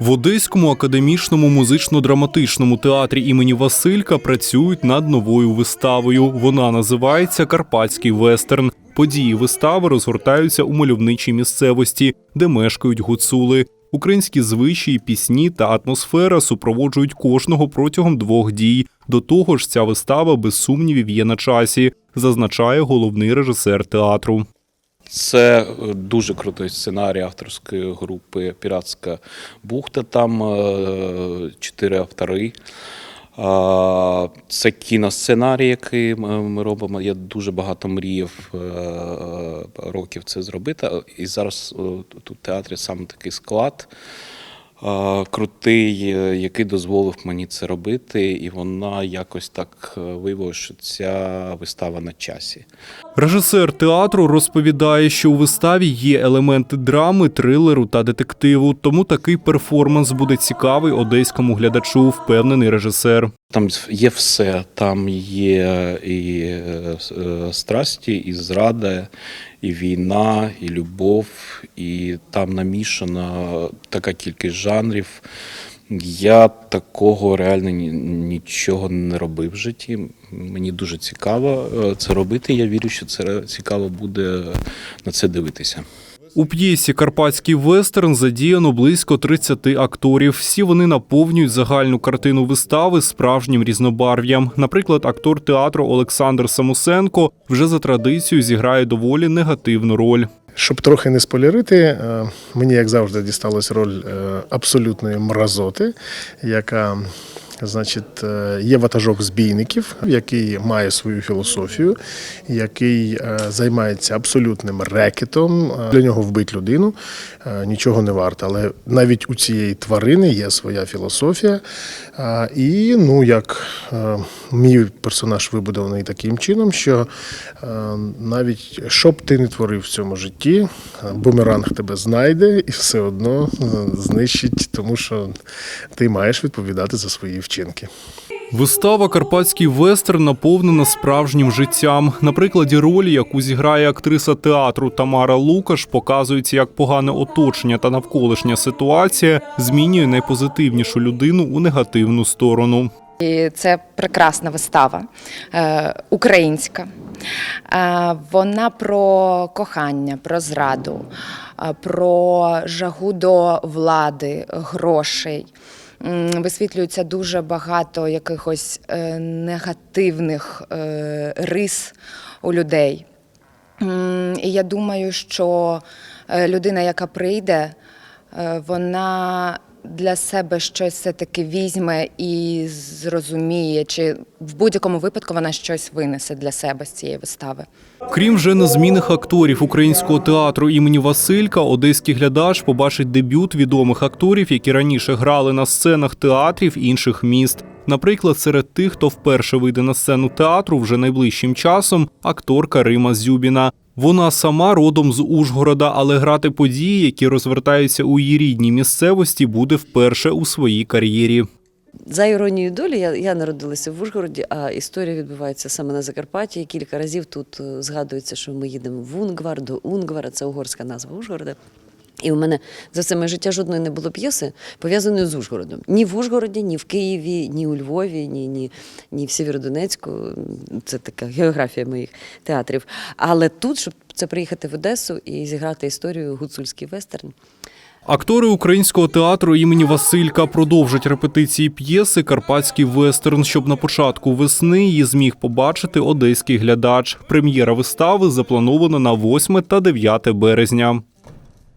В Одеському академічному музично-драматичному театрі імені Василька працюють над новою виставою. Вона називається Карпатський вестерн. Події вистави розгортаються у мальовничій місцевості, де мешкають гуцули. Українські звичаї, пісні та атмосфера супроводжують кожного протягом двох дій. До того ж, ця вистава без сумнівів є на часі, зазначає головний режисер театру. Це е, дуже крутий сценарій авторської групи Піратська бухта. Там е, чотири автори. Це кіносценарій, який ми робимо. Я дуже багато мріяв е, років це зробити. І зараз тут в театрі саме такий склад крутий, е, який дозволив мені це робити. І вона якось так е, виявила, що ця вистава на часі. Режисер театру розповідає, що у виставі є елементи драми, трилеру та детективу, тому такий перформанс буде цікавий одеському глядачу, впевнений режисер. Там є все. Там є і е, страсті, і зрада, і війна, і любов, і там намішана така кількість жанрів. Я такого реально ні- нічого не робив в житті. Мені дуже цікаво е, це робити. Я вірю, що це цікаво буде на це дивитися. У п'єсі Карпатський вестерн задіяно близько 30 акторів. Всі вони наповнюють загальну картину вистави справжнім різнобарв'ям. Наприклад, актор театру Олександр Самусенко вже за традицією зіграє доволі негативну роль. Щоб трохи не спойлерити, е, мені, як завжди, дісталась роль е, абсолютної мразоти, яка. Значить, е, є ватажок збійників, який має свою філософію, який е, займається абсолютним рекетом. Е, Для нього вбить людину нічого не варто. Але навіть у цієї тварини є своя філософія. І ну, як мій персонаж вибудований таким чином, що навіть що б ти не творив в цьому житті, бумеранг тебе знайде і все одно знищить, тому що ти маєш відповідати за свої вчинки. Вистава Карпатський вестерн наповнена справжнім життям. На прикладі ролі, яку зіграє актриса театру Тамара Лукаш, показується, як погане оточення та навколишня ситуація змінює найпозитивнішу людину у негативну сторону. І це прекрасна вистава, е, українська. Е, вона про кохання, про зраду, е, про жагу до влади, грошей. Висвітлюється дуже багато якихось е, негативних е, рис у людей. І я думаю, що е, людина, яка прийде, вона для себе щось все-таки візьме і зрозуміє, чи в будь-якому випадку вона щось винесе для себе з цієї вистави. Крім вже незмінних акторів українського театру імені Василька, одеський глядач побачить дебют відомих акторів, які раніше грали на сценах театрів інших міст. Наприклад, серед тих, хто вперше вийде на сцену театру вже найближчим часом, акторка Рима Зюбіна. Вона сама родом з Ужгорода, але грати події, які розвертаються у її рідній місцевості, буде вперше у своїй кар'єрі. За іронією долі, я, я народилася в Ужгороді, а історія відбувається саме на Закарпатті. Кілька разів тут е, згадується, що ми їдемо в Унгвар до Унгвара, це угорська назва Ужгорода. І у мене за все моє життя жодної не було п'єси, пов'язаної з Ужгородом. Ні в Ужгороді, ні в Києві, ні у Львові, ні, ні, ні в Сєвєродонецьку. Це така географія моїх театрів. Але тут, щоб це приїхати в Одесу і зіграти історію гуцульський вестерн. Актори українського театру імені Василька продовжать репетиції п'єси Карпатський вестерн, щоб на початку весни її зміг побачити одеський глядач. Прем'єра вистави запланована на 8 та 9 березня.